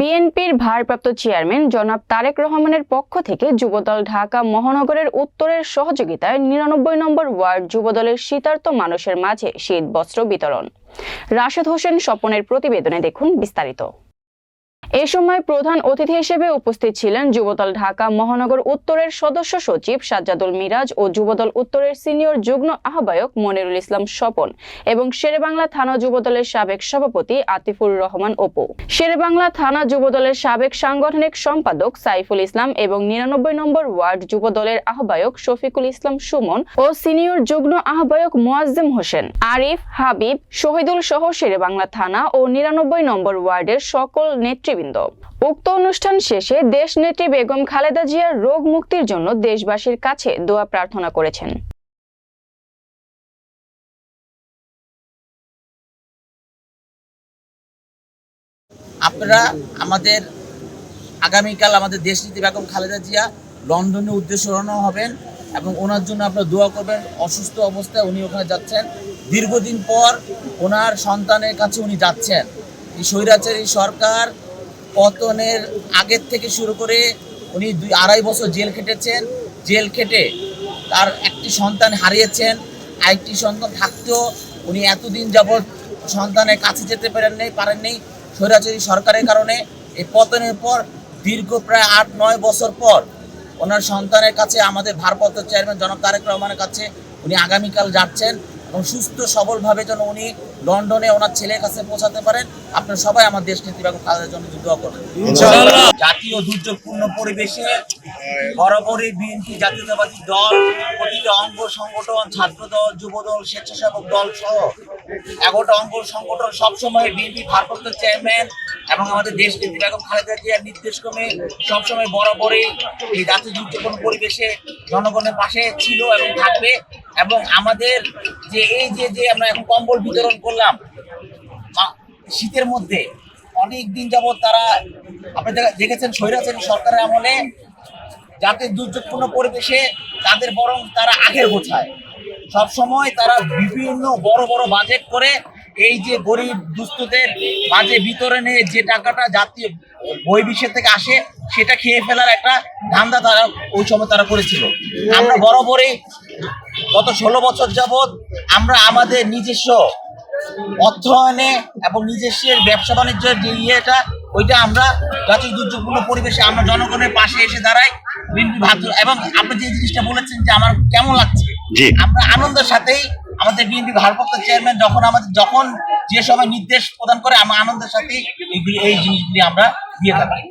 বিএনপির ভারপ্রাপ্ত চেয়ারম্যান জনাব তারেক রহমানের পক্ষ থেকে যুবদল ঢাকা মহানগরের উত্তরের সহযোগিতায় নিরানব্বই নম্বর ওয়ার্ড যুবদলের শীতার্ত মানুষের মাঝে শীত বস্ত্র বিতরণ। রাশেদ হোসেন স্বপনের প্রতিবেদনে দেখুন বিস্তারিত। এ সময় প্রধান অতিথি হিসেবে উপস্থিত ছিলেন যুবদল ঢাকা মহানগর উত্তরের সদস্য সচিব সাজ্জাদুল মিরাজ ও যুবদল উত্তরের সিনিয়র যুগ্ম আহ্বায়ক মনিরুল ইসলাম স্বপন এবং শেরেবাংলা থানা যুবদলের সাবেক সভাপতি আতিফুর রহমান অপু। শেরেবাংলা থানা যুবদলের সাবেক সাংগঠনিক সম্পাদক সাইফুল ইসলাম এবং নিরানব্বই নম্বর ওয়ার্ড যুবদলের আহ্বায়ক শফিকুল ইসলাম সুমন ও সিনিয়র যুগ্ম আহ্বায়ক মোয়াজ্জেম হোসেন। আরিফ, হাবিব, শহীদুল সহ শেরেবাংলা থানা ও নিরানব্বই নম্বর ওয়ার্ডের সকল নেতৃবৃন্দ উক্ত অনুষ্ঠান শেষে দেশনেত্রী বেগম খালেদা জিয়ার রোগ মুক্তির জন্য দেশবাসীর কাছে দোয়া প্রার্থনা করেছেন। আপনারা আমাদের আগামীকাল আমাদের দেশ দেশনীতি বেগম খালেদা জিয়া লন্ডনে উদ্দেশ্য রওনা হবেন এবং ওনার জন্য আপনারা দোয়া করবেন, অসুস্থ অবস্থায় উনি ওখানে যাচ্ছেন। দীর্ঘদিন পর ওনার সন্তানের কাছে উনি যাচ্ছেন। এই স্বৈরাচারী সরকার পতনের আগের থেকে শুরু করে উনি দুই আড়াই বছর জেল খেটেছেন। জেল খেটে তার একটি সন্তান হারিয়েছেন, আরেকটি সন্তান থাকতেও উনি এতদিন যাবৎ সন্তানের কাছে যেতে পারেন নাই পারেন নাই। স্বৈরাচারী সরকারের কারণে এই পতনের পর দীর্ঘ প্রায় আট, নয় বছর পর ওনার সন্তানের কাছে আমাদের ভারপ্রাপ্ত চেয়ারম্যান জনক তারেক রহমানের কাছে উনি আগামীকাল যাচ্ছেন। এবং সুস্থ সবলভাবে যেন উনি লন্ডনে ওনার ছেলের কাছে পৌঁছাতে পারেন আপনারা সবাই আমার দেশ নীতি বেগম খালেদার জন্য যুদ্ধ করবেন। জাতীয় দুর্যোগপূর্ণ পরিবেশে বরাবরই বিএনপি জাতীয়তাবাদী দল প্রতিটা অঙ্গ সংগঠন ছাত্র দল যুব দল স্বেচ্ছাসেবক দল সহ এগারোটা অঙ্গ সংগঠন সবসময় বিএনপি ভারপ্রাপ্ত চেয়ারম্যান এবং আমাদের দেশ নেত্রী বেগম খালেদা জিয়ার নির্দেশক্রমে সবসময় বরাবরই এই জাতীয় দুর্যোগপূর্ণ পরিবেশে জনগণের পাশে ছিল এবং থাকবে এবং আমাদের যে এই যে যে আমরা এখন কম্বল বিতরণ করলাম শীতের মধ্যে অনেক দিন যাবত তারা, আপনি দেখা- দেখেছেন স্বৈরাচারী সরকারের আমলে জাতির দুর্যোগপূর্ণ পরিবেশে তাদের বরং তারা আগের গোছায়। সব সময় তারা বিভিন্ন বড় বড় বাজেট করে এই যে গরিব দুস্থদের মাঝে বিতরণে যে টাকাটা জাতীয় বহির্বিশ্বের থেকে আসে, সেটা খেয়ে ফেলার একটা ধান্দা তারা, ওই সময় তারা করেছিল। আমরা বরাবরই গত ষোলো বছর যাবৎ আমরা আমাদের নিজস্ব অর্থায়নে এবং নিজস্বের ব্যবসা বাণিজ্যের যে ইয়েটা ওইটা আমরা জাতীয় দুর্যোগপূর্ণ পরিবেশে আমরা জনগণের পাশে এসে দাঁড়াই বিএনপি এবং আপনি যে জিনিসটা বলেছেন যে আমার কেমন লাগছে। আমরা আনন্দের সাথেই আমাদের বিএনপি ভারপ্রাপ্ত চেয়ারম্যান যখন আমাদের যখন যে সময় নির্দেশ প্রদান করে আমরা আনন্দের সাথেই এই জিনিসগুলি আমরা দিয়ে থাকি